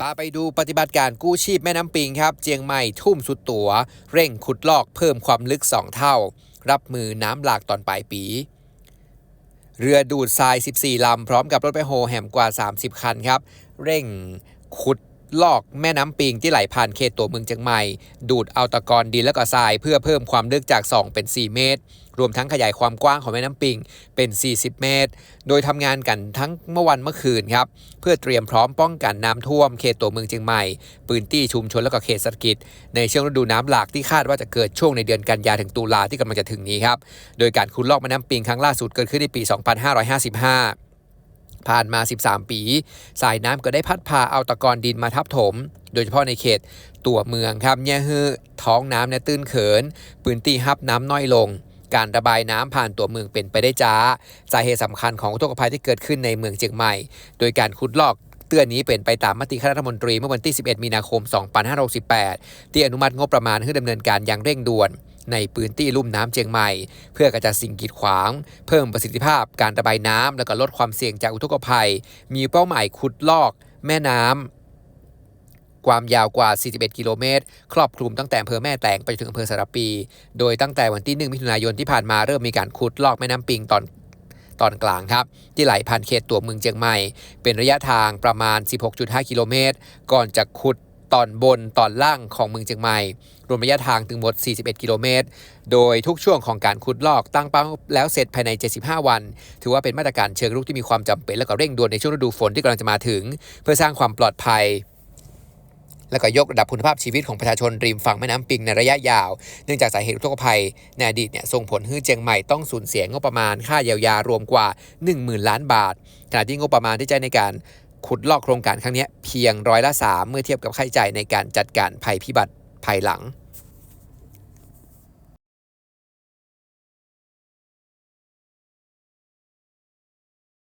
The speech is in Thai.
พาไปดูปฏิบัติการกู้ชีพแม่น้ำปิงครับ เจียงใหม่ทุ่มสุดตัว เร่งขุดลอกเพิ่มความลึก 2 เท่า รับมือน้ำหลากตอนปลายปี เรือดูดทราย 14 ลำ พร้อมกับรถไปโฮแหมกว่า 30 คันครับ เร่งขุด ลอกแม่น้ำปิงที่ไหลผ่านเขตตัวเมืองเชียงใหม่ ดูดเอาตะกอนดินและก็ทราย เพื่อเพิ่มความลึกจาก 2 เป็น 4 เมตร รวมทั้งขยายความกว้างของแม่น้ำปิงเป็น 40 เมตร โดยทำงานกันทั้งเมื่อวันเมื่อคืนครับ เพื่อเตรียมพร้อมป้องกันน้ำท่วมเขตตัวเมืองเชียงใหม่ ปืนตี้ชุมชนและก็เขตเศรษฐกิจ ในช่วงฤดูน้ำหลากที่คาดว่าจะเกิดช่วงในเดือนกันยาถึงตุลาที่กำลังจะถึงนี้ครับ โดยการขุดลอกแม่น้ำปิงครั้งล่าสุดเกิดขึ้นในปี 2555 ผ่านมา 13 ปี สายน้ำก็ได้พัดพาเอาตะกอนดินมาทับถม โดยเฉพาะในเขตตัวเมืองครับเนี่ยฮือท้องน้ำเนี่ยตื้นเขินปืนตีฮับน้ำน้อยลง การระบายน้ำผ่านตัวเมืองเป็นไปได้จ้าสาเหตุสำคัญของอุทกภัยที่เกิดขึ้นในเมืองเชียงใหม่ โดยการขุดลอก เตือนนี้เป็นไปตามมติคณะรัฐมนตรีเมื่อวันที่ 11 มีนาคม 2568 ที่อนุมัติงบประมาณให้ดำเนินการอย่างเร่งด่วน ในพื้นที่ลุ่มน้ำเชียงใหม่ เพื่อกระจัดสิ่งกีดขวาง เพิ่มประสิทธิภาพการระบายน้ำและก็ลดความเสี่ยงจากอุทกภัย มีเป้าหมายขุดลอก แม่น้ำความยาวกว่า 41 กิโลเมตร ครอบคลุมตั้งแต่อำเภอแม่แตงไปถึงอำเภอสารปี โดยตั้งแต่วันที่ 1 มิถุนายนที่ผ่านมาเริ่มมีการขุดลอกแม่น้ำปิงตอน ตอนกลางครับ ที่ไหลผ่านเขตตัวเมืองเชียงใหม่ เป็นระยะทางประมาณ 16.5 กิโลเมตร ก่อนจะขุดตอนบนตอนล่างของเมืองเชียงใหม่ รวมระยะทางถึงหมด 41 กิโลเมตร โดยทุกช่วงของการขุดลอกตั้งเป้าแล้วเสร็จภายใน 75 วัน ถือว่าเป็นมาตรการเชิงรุกที่มีความจำเป็นและก็เร่งด่วนในช่วงฤดูฝนที่กำลังจะมาถึง เพื่อสร้างความปลอดภัย และก็ยกระดับคุณภาพชีวิตของประชาชนริมฝั่งแม่น้ำปิงในระยะยาว เนื่องจากสาเหตุอุทกภัยในอดีตเนี่ยส่งผลให้เจียงใหม่ต้องสูญเสียงบประมาณค่าเยียวยารวมกว่า 10,000 ล้านบาท ขณะที่งบประมาณที่ใช้ในการขุดลอกโครงการครั้งนี้เพียงร้อยละ3เมื่อเทียบกับค่าใช้จ่ายในการจัดการภัยพิบัติภายหลัง